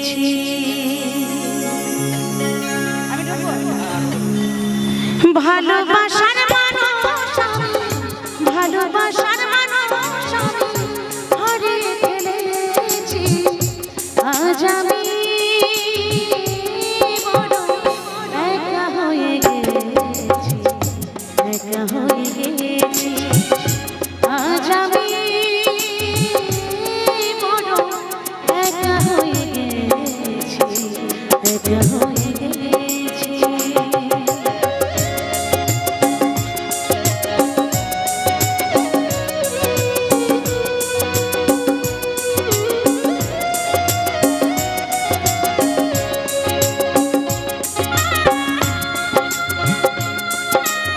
পেয়েছি ভালোবাসা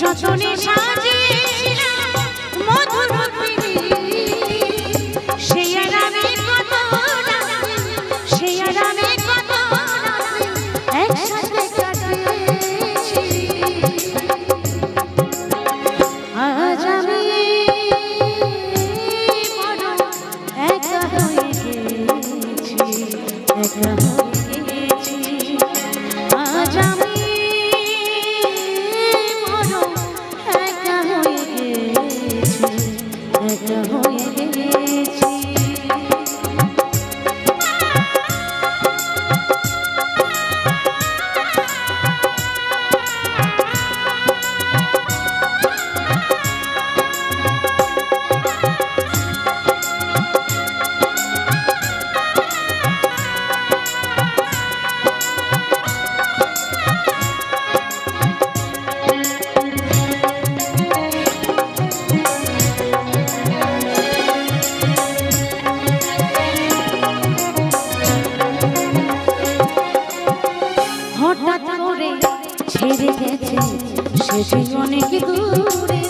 যতনে সাজে গেছে শেষে অনেক দূরে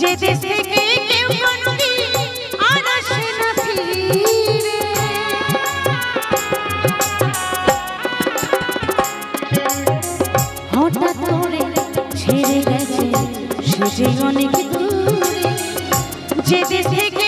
যে দেশ থেকে কেউ আর আসে না ফিরে। হঠাৎ করে ছেড়ে গেছে শেষে অনেক দূরে যে দেশ থেকে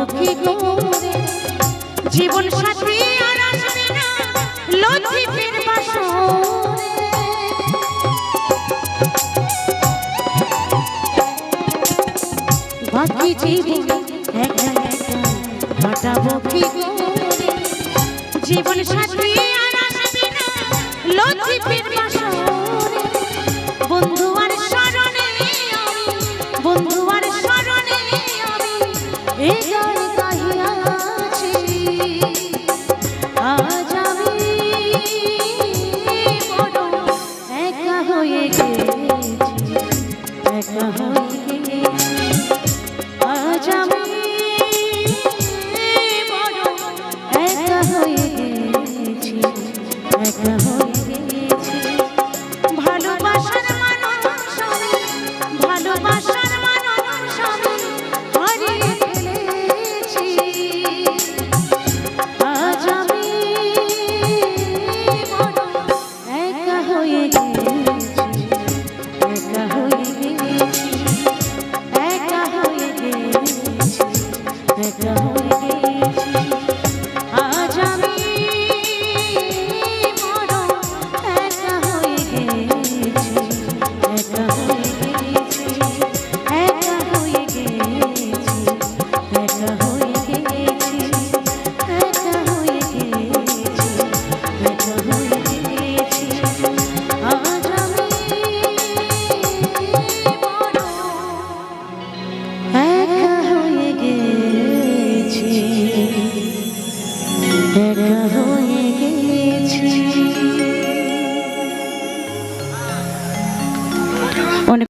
সখী গো জীবন সাথী আর আসবে না লজ্জিতের বাকি জীবন কাটাবো কি জীবন সাথী বন্ধু একা হয়ে